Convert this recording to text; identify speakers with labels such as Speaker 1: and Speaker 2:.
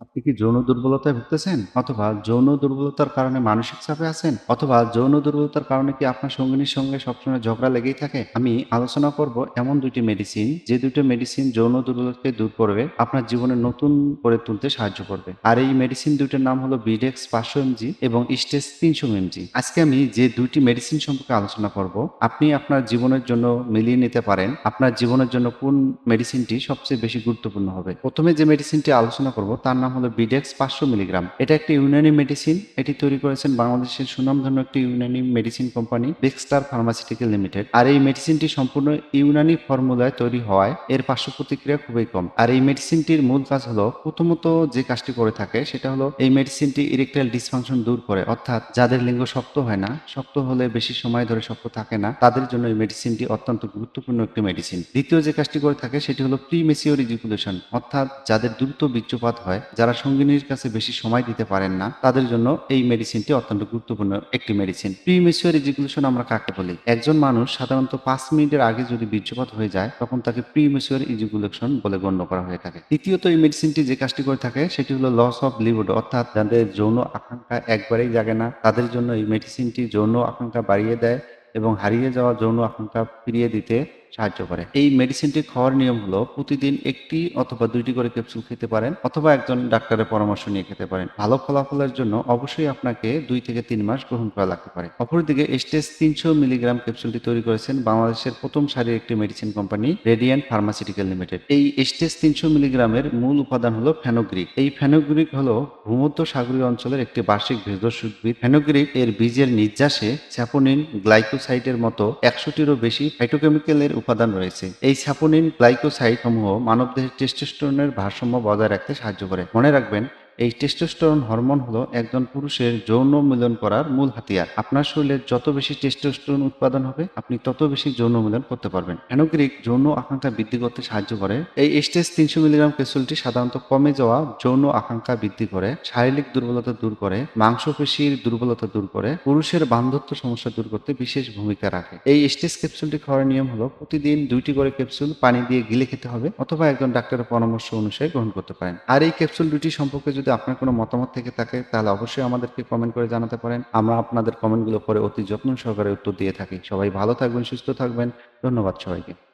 Speaker 1: a আপনি কি যৌন দুর্বলতায় ভুগতেছেন? অথবা যৌন দুর্বলতার কারণে মানসিক চাপে আছেন? অথবা যৌন দুর্বলতার কারণে কি আপনার সঙ্গিনীর সঙ্গে সবসময় ঝগড়া লেগেই থাকে? আমি আলোচনা করব এমন ২ টি মেডিসিন, যে ২ টো মেডিসিন যৌন দুর্বলতাকে দূর করবে, আপনার জীবনে নতুন করে তুলতে সাহায্য করবে। আর এই মেডিসিন ২ টার নাম হলো বিডেক্স ৫০০ এমজি এবং স্টেজ ৩০০ এমজি। আজকে আমি যে ২ টি মেডিসিন সম্পর্কে আলোচনা করব, আপনি আপনার জীবনের জন্য মিলিয়ে নিতে পারেন। আপনার জীবনের জন্য কোন মেডিসিনটি সবচেয়ে বেশি গুরুত্বপূর্ণ হবে। প্রথমে যে মেডিসিনটি আলোচনা করব তার নাম হলো বিডেক্স ৫০০ মিলিগ্রাম। এটা একটি ইউনানি মেডিসিন। এটি তৈরি করেছেন বাংলাদেশের সুনামধন্য একটি Unani medicine company Baxter pharmaceutical limited. আর এই মেডিসিনটি সম্পূর্ণ ইউনানি ফর্মুলায় তৈরি হওয়ায় এর পার্শ্ব প্রতিক্রিয়া খুবই কম। আর এই মেডিসিনটির মূল কাজ হলো প্রথমত যে কাজটি করে থাকে সেটা হলো এই মেডিসিনটি ইরেকটাইল ডিসফাংশন দূর করে অর্থাৎ যাদের লিঙ্গ শক্ত হয় না, শক্ত হলে বেশি সময় ধরে শক্ত থাকে না, তাদের জন্য এই মেডিসিনটি অত্যন্ত গুরুত্বপূর্ণ একটি মেডিসিন। দ্বিতীয় যে কাজটি করে থাকে সেটি হলো প্রিমেচিওর ইজাকুলেশন অর্থাৎ যাদের দ্রুত বীর্যপাত হয়, যারা সঙ্গিনীর কাছে বেশি সময় দিতে পারেন না, তাদের জন্য এই মেডিসিনটি অত্যন্ত গুরুত্বপূর্ণ একটি মেডিসিন। প্রিমেচিওর ইজিকুলেশন আমরা কাকে বলি? একজন মানুষ সাধারণত পাঁচ মিনিটের আগে যদি বীর্যপাত হয়ে যায়, তখন তাকে প্রিমেচিওর ইজাকুলেশন বলে গণ্য করা হয়ে থাকে। দ্বিতীয়ত এই মেডিসিনটি যে কাজটি করে থাকে সেটি হলো লস অফ লিবিডো অর্থাৎ যাদের যৌন আকাঙ্ক্ষা একবারেই জাগে না, তাদের জন্য এই মেডিসিনটি যৌন আকাঙ্ক্ষা বাড়িয়ে দেয় এবং হারিয়ে যাওয়া যৌন আকাঙ্ক্ষা ফিরিয়ে দিতে সাহায্য করে। এই মেডিসিনটি খাওয়ার নিয়ম হলো প্রতিদিন একটি অথবা দুইটি করে ক্যাপসুল খেতে পারেন অথবা একজন ডাক্তারের পরামর্শ নিয়ে খেতে পারেন। ভালো ফলাফলের জন্য অবশ্যই আপনাকে দুই থেকে তিন মাস গ্রহণ করা লাগতে পারে। অপরদিকে স্টেজ ৩০০ মিলিগ্রাম ক্যাপসুলটি তৈরি করেছেন বাংলাদেশের প্রথম সারির একটি medicine company Radiant pharmaceutical limited. এই স্টেজ ৩০০ মিলিগ্রামের মূল উপাদান হলো ফেনোগ্রিক। এই ফেনোগ্রিক হলো ভূমধ্য সাগরীয় অঞ্চলের একটি বার্ষিক ভেষজ উদ্ভিদ। ফেনোগ্রিক এর বীজের নির্যাসে স্যাপোনিন, গ্লাইকোসাইডের মতো একশোটিরও বেশি ফাইটোকেমিক্যালের উপাদান রয়েছে। এই স্যাপোনিন, গ্লাইকোসাইড সমূহ মানবদেহের টেস্টোস্টেরনের ভারসাম্য বজায় রাখতে সাহায্য করে। মনে রাখবেন এই টেস্টোস্টেরন হরমোন হলো একজন পুরুষের যৌন মিলন করার মূল হাতিয়ার। আপনার শরীরে যত বেশি টেস্টোস্টেরন উৎপাদন হবে, আপনি তত বেশি যৌন মিলন করতে পারবেন। ফেনোগ্রিক যৌন আকাঙ্ক্ষা বৃদ্ধি করতে সাহায্য করে। এই স্টেজ ৩০০ মিলিগ্রাম ক্যাপসুলটি সাধারণত কমে যাওয়া যৌন আকাঙ্ক্ষা বৃদ্ধি করে, শারীরিক দুর্বলতা দূর করে, মাংসপেশির দুর্বলতা দূর করে, পুরুষের বান্ধত্ব সমস্যা দূর করতে বিশেষ ভূমিকা রাখে। এই স্টেজ ক্যাপসুলটি খাওয়ার নিয়ম হলো প্রতিদিন দুইটি করে ক্যাপসুল পানি দিয়ে গিলে খেতে হবে অথবা একজন ডাক্তারের পরামর্শ অনুসারে গ্রহণ করতে পারেন। আর এই ক্যাপসুল দুটি সম্পর্কে যদি আপনার কোনো মতামত থেকে থাকে তাহলে অবশ্যই আমাদেরকে কমেন্ট করে জানাতে পারেন। আমরা আপনাদের কমেন্টগুলো পরে অতি যত্ন সহকারে উত্তর দিয়ে থাকি। সবাই ভালো থাকবেন, সুস্থ থাকবেন। ধন্যবাদ সবাইকে।